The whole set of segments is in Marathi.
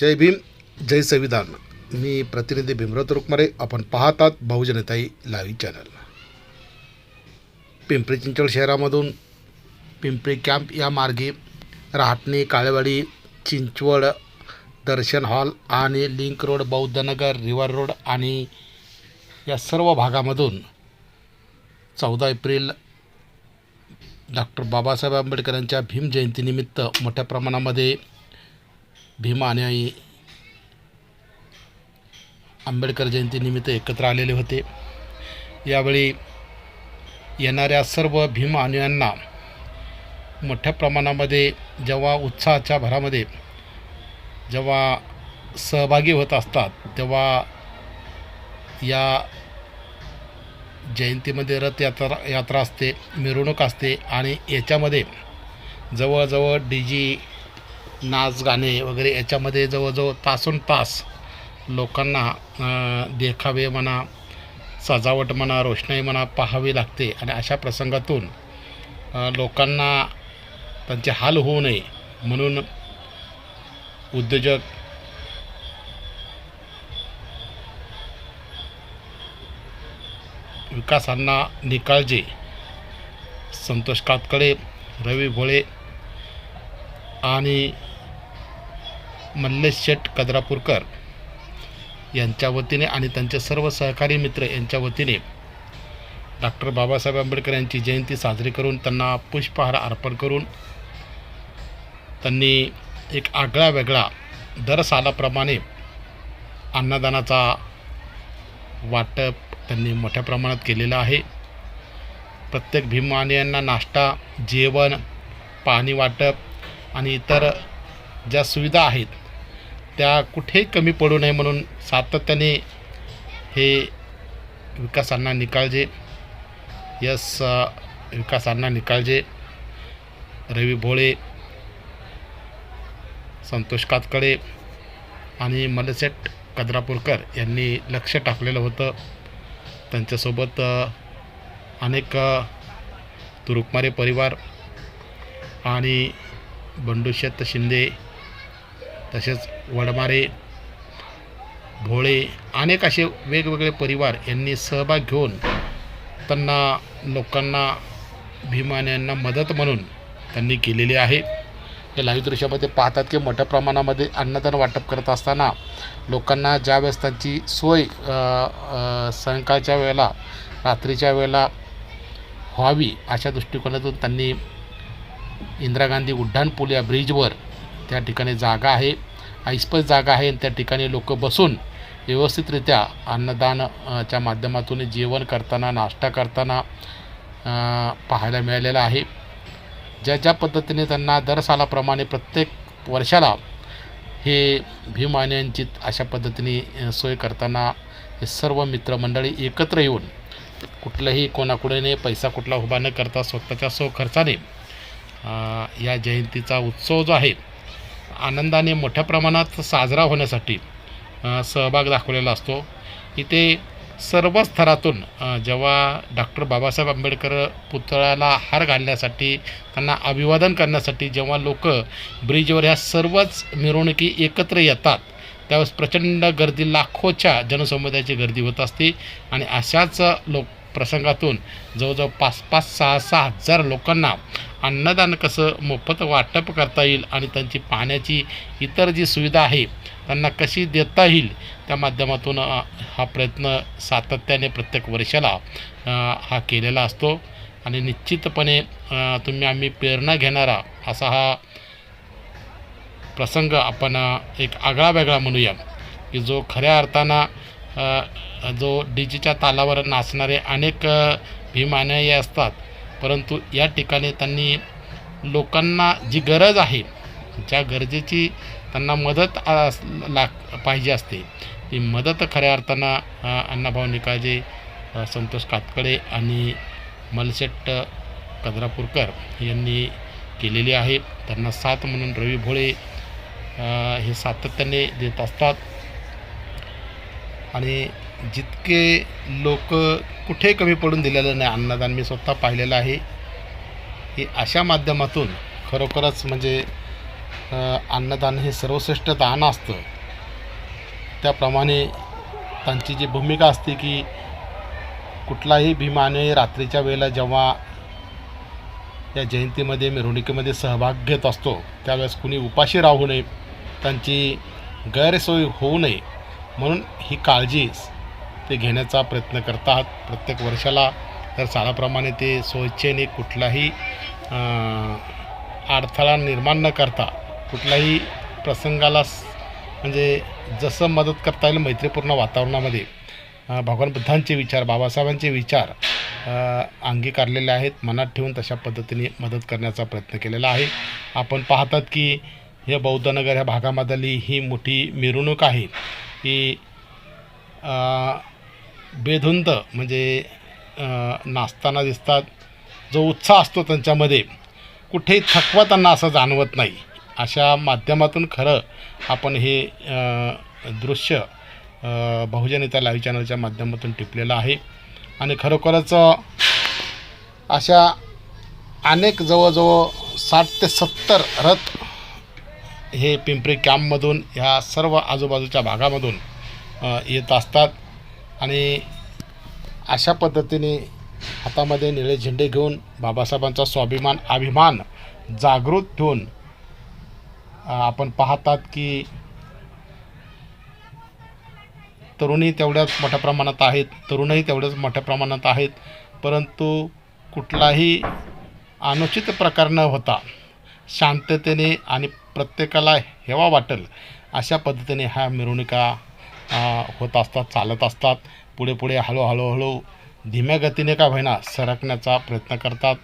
जय भीम जय संविधान. मी प्रतिनिधी भीमराव तुरुकमारे आपण पाहतात बहुजनताई लाईव्ह चॅनल. पिंपरी चिंचवड शहरामधून पिंपरी कॅम्प या मार्गे रहाटणी काळेवाडी चिंचवड दर्शन हॉल आणि link road Bauddhanagar river road आणि या सर्व भागामधून चौदा एप्रिल डॉक्टर बाबासाहेब आंबेडकरांच्या भीम जयंतीनिमित्त मोठ्या प्रमाणामध्ये भीम अनुयायी आंबेडकर जयंतीनिमित्त एकत्र आलेले होते. यावेळी येणाऱ्या सर्व भीम अनुयांना मोठ्या प्रमाणामध्ये जेव्हा उत्साहाच्या भरामध्ये जेव्हा सहभागी होत असतात तेव्हा या जयंतीमध्ये रथयात्रा यात्रा असते मिरवणूक असते आणि याच्यामध्ये जवळजवळ डी जी नाच गाणे वगैरे याच्यामध्ये जवळजवळ तासून तास लोकांना देखावे म्हणा सजावट म्हणा रोषणाई म्हणा पाहावी लागते. आणि अशा प्रसंगातून लोकांना त्यांचे हाल होऊ नये म्हणून उद्योजक विकासांना निकाळजे. संतोष कातकडे रवी भोळे आणि मल्लेश शेठ कदरापूरकर यांच्या वतीने आणि त्यांचे सर्व सहकारी मित्र यांच्या वतीने डॉक्टर बाबासाहेब आंबेडकर यांची जयंती साजरी करून त्यांना पुष्पहार अर्पण करून त्यांनी एक आगळा वेगळा दर सालाप्रमाणे अन्नदानाचा वाटप त्यांनी मोठ्या प्रमाणात केलेलं आहे. प्रत्येक भीमानियांना नाश्ता जेवण पाणी वाटप आणि इतर ज्या सुविधा आहेत त्या कुठेही कमी पडू नये म्हणून सातत्याने हे विकासांना निकाळजे. यस विकासांना निकाळजे. रवी भोळे संतोष कातकडे आणि मलसेट कद्रापूरकर यांनी लक्ष टाकलेलं होतं. त्यांच्यासोबत अनेक तुरुकमारे परिवार आणि बंडूशेत शिंदे तसेच वडमारे भोळे अनेक असे वेगवेगळे परिवार यांनी सहभाग घेऊन त्यांना लोकांना भीमान्यांना मदत म्हणून त्यांनी केलेली आहे. या लाईव्ह दृश्यामध्ये पाहतात की मोठ्या प्रमाणामध्ये अन्नदान वाटप करत असताना लोकांना ज्यावेळेस त्यांची सोय सायंकाळच्या वेळेला रात्रीच्या वेळेला व्हावी अशा दृष्टिकोनातून त्यांनी इंदिरा गांधी उड्डाणपूल या ब्रिजवर त्या ठिकाणी जागा आहे. ऐसपत जागा आहे आणि त्या ठिकाणी लोक बसून व्यवस्थितरित्या अन्नदान च्या माध्यमातून जेवण करताना नाश्ता करताना पाहायला मिळालेला आहे. ज्या ज्या पद्धतीने त्यांना दर सालाप्रमाणे प्रत्येक वर्षाला हे भीमान्यांची अशा पद्धतीने सोय करताना हे सर्व मित्रमंडळी एकत्र येऊन कुठलंही कोणाकुडेने पैसा कुठला उभा न करता स्वतःच्या सो खर्चाने या जयंतीचा उत्सव जो आहे आनंदाने मोठ्या प्रमाणात साजरा होण्यासाठी सहभाग दाखवलेला असतो. इथे सर्व स्तरातून जेव्हा डॉक्टर बाबासाहेब आंबेडकर पुतळ्याला हार घालण्यासाठी त्यांना अभिवादन करण्यासाठी जेव्हा लोक ब्रिजवर ह्या सर्वच मिरवणुकी एकत्र येतात त्यावेळेस प्रचंड गर्दी लाखोच्या जनसमुदायाची गर्दी होत असते. आणि अशाच लोक प्रसंगातून जवळजवळ पाच पाच सहा सहा हजार लोकांना अन्नदान कसं मोफत वाटप करता येईल आणि त्यांची पाण्याची इतर जी सुविधा आहे त्यांना कशी देता येईल त्या माध्यमातून हा प्रयत्न सातत्याने प्रत्येक वर्षाला हा केलेला असतो. आणि निश्चितपणे तुम्ही आम्ही प्रेरणा घेणारा असा हा प्रसंग आपण एक आगळा वेगळा म्हणूया की जो खऱ्या अर्थानं जो डीजेच्या तालावर नाचणारे अनेक अ, भीमानुयायी असतात. परंतु या ठिकाणी त्यांनी लोकांना जी गरज आहे ज्या गरजेची त्यांना मदत अ, लाग पाहिजे असते ती मदत खऱ्या अर्थानं अण्णाभाऊ निकाजे संतोष कातकडे आणि मलशेट्ट कदरापूरकर यांनी केलेली आहे. त्यांना साथ म्हणून रवी भोळे हे सातत्याने देत असतात. आणि जितके लोक कुठे कमी पडून दिलेलं नाही अन्नदान मी स्वतः पाहिलेलं आहे की अशा माध्यमातून खरोखरच म्हणजे अन्नदान हे सर्वश्रेष्ठ दान असतं. त्याप्रमाणे त्यांची जी भूमिका असते की कुठलाही भीमाने रात्रीच्या वेळेला जेव्हा या जयंतीमध्ये मिरवणुकीमध्ये सहभाग घेत असतो त्यावेळेस कुणी उपाशी राहू नये त्यांची गैरसोय होऊ नये म्हणून ही काळजी ते घेण्याचा प्रयत्न करतात प्रत्येक वर्षाला. तर सालाप्रमाणे ते स्वच्छेने कुठलाही अडथळा निर्माण न करता कुठल्याही प्रसंगाला म्हणजे जसं मदत करता येईल मैत्रीपूर्ण वातावरणामध्ये. भगवान बुद्धांचे विचार बाबासाहेबांचे विचार अंगीकारलेले आहेत. मनात ठेवून तशा पद्धतीने मदत करण्याचा प्रयत्न केलेला आहे. आपण पाहतात की हे बौद्धनगर ह्या भागामधली ही मोठी मिरवणूक आहे. ही बेधुंद म्हणजे नाचताना दिसतात. जो उत्साह असतो त्यांच्यामध्ये कुठेही थकवा त्यांना असं जाणवत नाही. अशा माध्यमातून खरं आपण हे दृश्य बहुजन इथं लाईव्ह चॅनलच्या माध्यमातून टिपलेलं आहे. आणि खरोखरच अशा अनेक जवळजवळ साठ ते सत्तर रथ हे पिंपरी कॅम्पमधून ह्या सर्व आजूबाजूच्या भागामधून येत असतात. आणि अशा पद्धतीने हातामध्ये निळे झेंडे घेऊन बाबासाहेबांचा स्वाभिमान अभिमान जागृत ठेवून आपण पाहतात की तरुणी तेवढ्याच मोठ्या प्रमाणात आहेत तरुणही तेवढ्याच मोठ्या प्रमाणात आहेत परंतु कुठलाही अनुचित प्रकार न होता शांततेने आणि प्रत्येकाला हेवा वाटेल अशा पद्धतीने ह्या मिरवणुका होत असतात चालत असतात. पुढे पुढे हळूहळूहळू धीम्या गतीने का होईना सरकण्याचा प्रयत्न करतात.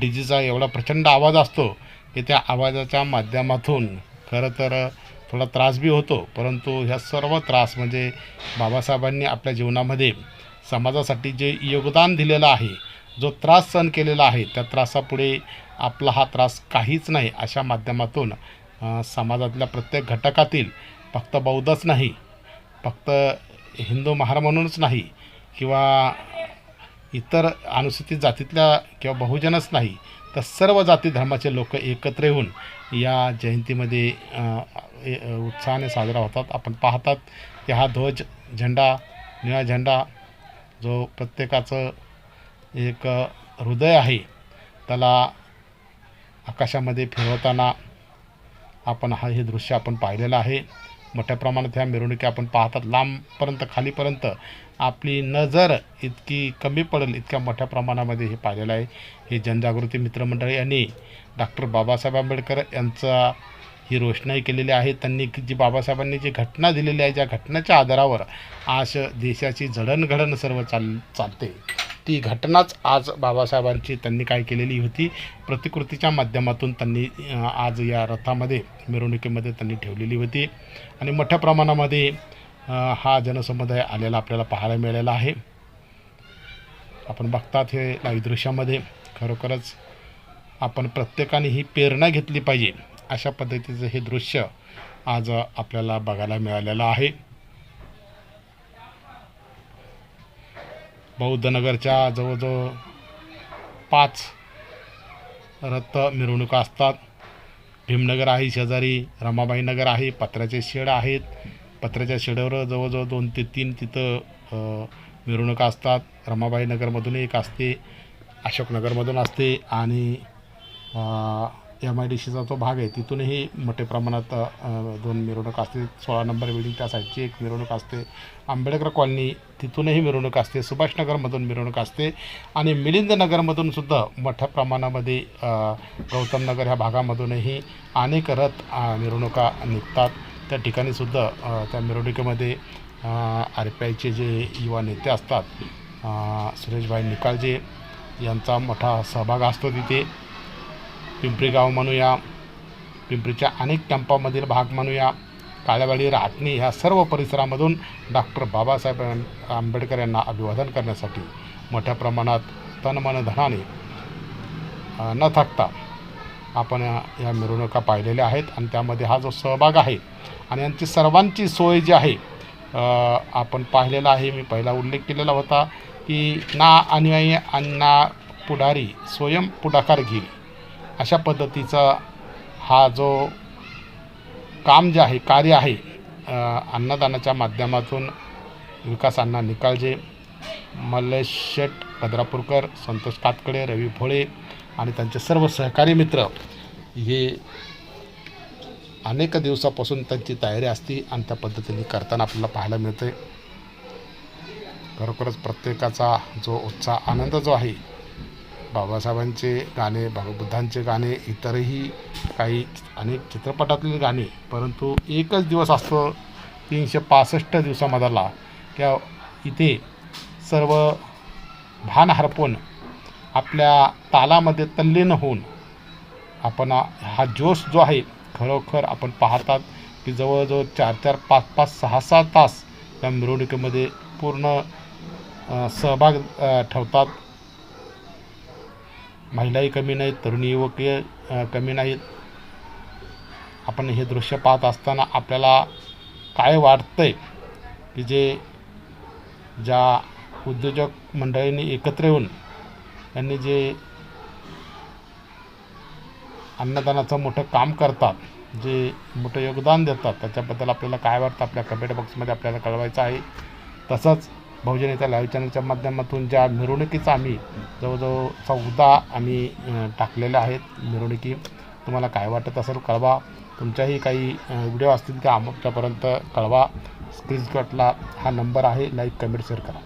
डीजेचा एवढा प्रचंड आवाज असतो की त्या आवाजाच्या माध्यमातून खरं तर थोडा त्रास बी होतो. परंतु ह्या सर्व त्रास म्हणजे बाबासाहेबांनी आपल्या जीवनामध्ये समाजासाठी जे योगदान दिलेलं आहे जो त्रास सहन केलेला आहे त्या त्रासापुढे आपला हा त्रास काहीच नाही अशा माध्यमातून समाजातल्या प्रत्येक घटकातील फक्त बौद्धच नाही फक्त हिंदू महार म्हणूनच नाही किंवा इतर अनुसूचित जातीतल्या किंवा बहुजनच नाही तर सर्व जाती धर्माचे लोक एकत्र येऊन या जयंतीमध्ये उत्साहाने साजरा होतात. आपण पाहतात की हा ध्वज झेंडा निळा झेंडा जो प्रत्येकाचं एक हृदय आहे त्याला आकाशामध्ये फिरवताना आपण हा हे दृश्य आपण पाहिलेलं आहे. मोठ्या प्रमाणात ह्या मिरवणुकी आपण पाहतात. लांबपर्यंत खालीपर्यंत आपली नजर इतकी कमी पडेल इतक्या मोठ्या प्रमाणामध्ये हे पाहिलेलं आहे. हे जनजागृती मित्रमंडळी यांनी डॉक्टर बाबासाहेब आंबेडकर यांचा ही रोषणाई केलेली आहे. त्यांनी की जी बाबासाहेबांनी जी घटना दिलेली आहे ज्या घटनेच्या आधारावर आज देशाची जडणघडण सर्व चाल चालते. ती घटनाच आज बाबासाहेबांची त्यांनी काय केलेली होती प्रतिकृतीच्या माध्यमातून त्यांनी आज या रथामध्ये मिरवणुकीमध्ये त्यांनी ठेवलेली होती. आणि मोठ्या प्रमाणामध्ये हा जनसमुदाय आलेला आपल्याला पाहायला मिळालेला आहे. आपण बघतात हे लाईव्ह दृश्यामध्ये खरोखरच आपण प्रत्येकाने ही प्रेरणा घेतली पाहिजे अशा पद्धतीचं हे दृश्य आज आपल्याला बघायला मिळालेलं आहे. बौद्धनगरच्या जवळजवळ पाच रथ मिरवणुका असतात. भीमनगर आहे शेजारी रमाबाई नगर आहे पत्र्याचे शेड आहेत. पत्र्याच्या शेडावर जवळजवळ दोन ते तीन तिथं मिरवणुका असतात. रमाबाई नगरमधून एक असते अशोकनगरमधून असते आणि एम आय डी सीचा जो भाग आहे तिथूनही मोठ्या प्रमाणात दोन मिरवणूक असते. सोळा नंबर बिल्डिंग त्या साईडची एक मिरवणूक असते. आंबेडकर कॉलनी तिथूनही मिरवणूक असते. सुभाषनगरमधून मिरवणूक असते. आणि मिलिंद नगरमधून सुद्धा मोठ्या प्रमाणामध्ये गौतमनगर गौतम नगर ह्या भागामधूनही अनेक रथ मिरवणुका निघतात. त्या ठिकाणी सुद्धा त्या मिरवणुकीमध्ये आर पी आयचे जे युवा नेते असतात सुरेशभाई निकाळजे यांचा मोठा सहभाग असतो तिथे. पिंपरी गाव म्हणूया पिंपरीच्या अनेक कॅम्पामधील भाग म्हणूया काळ्यावाडी राटणी ह्या सर्व परिसरामधून डॉक्टर बाबासाहेब आंबेडकर यांना अभिवादन करण्यासाठी मोठ्या प्रमाणात तन मन धनाने न थकता आपण या मिरवणुका पाहिलेल्या आहेत आणि त्यामध्ये हा जो सहभाग आहे आणि यांची सर्वांची सोय जी आहे आपण पाहिलेला आहे मी पहिला उल्लेख केलेला होता की ना अनुयायी आणि ना पुढारी स्वयं पुढाकार घेईल. अशा पद्धतीचा हा जो काम जे आहे कार्य आहे अन्नदानाच्या माध्यमातून विकास अण्णा निकाळजे मल्लेश शेट भद्रापूरकर संतोष कातकडे रवी भोळे आणि त्यांचे सर्व सहकारी मित्र हे अनेक दिवसापासून त्यांची तयारी असते आणि त्या पद्धतीने करताना आपल्याला पाहायला मिळते. खरोखरच प्रत्येकाचा जो उत्साह आनंद जो आहे बाबासाहेबांचे गाणे भगवबुद्धांचे गाणे इतरही काही अनेक चित्रपटातील गाणे परंतु एकच दिवस असतो तीनशे पासष्ट दिवसामधला. त्या इथे सर्व भान हरपून आपल्या तालामध्ये तल्लीन होऊन आपण हा जोश जो आहे खरोखर आपण पाहतात की जवळजवळ चार चार पाच पाच सहा सहा तास त्या मिरवणुकीमध्ये पूर्ण सहभाग ठेवतात. महिलाही कमी नाहीत तरुणी युवक कमी नाहीत. आपण हे दृश्य पाहत असताना आपल्याला काय वाटतंय की जे ज्या उद्योजक मंडळींनी एकत्र येऊन यांनी जे अन्नदानाचं मोठं काम करतात जे मोठं योगदान देतात त्याच्याबद्दल आपल्याला काय वाटतं? आपल्या कमेंट बॉक्समध्ये आपल्याला कळवायचं आहे. तसंच बहुजन लाईव्ह चॅनलच्या माध्यमातून ज्या मिरवणुकीचा आम्ही जवळजवळ चौदा आम्ही टाकलेल्या आहेत. मिरवणुकी तुम्हाला काय वाटत असेल कळवा. तुमच्याही काही व्हिडिओ असतील त्या आमच्यापर्यंत कळवा. स्क्रीनशॉटला हा नंबर आहे. लाईक कमेंट शेअर करा.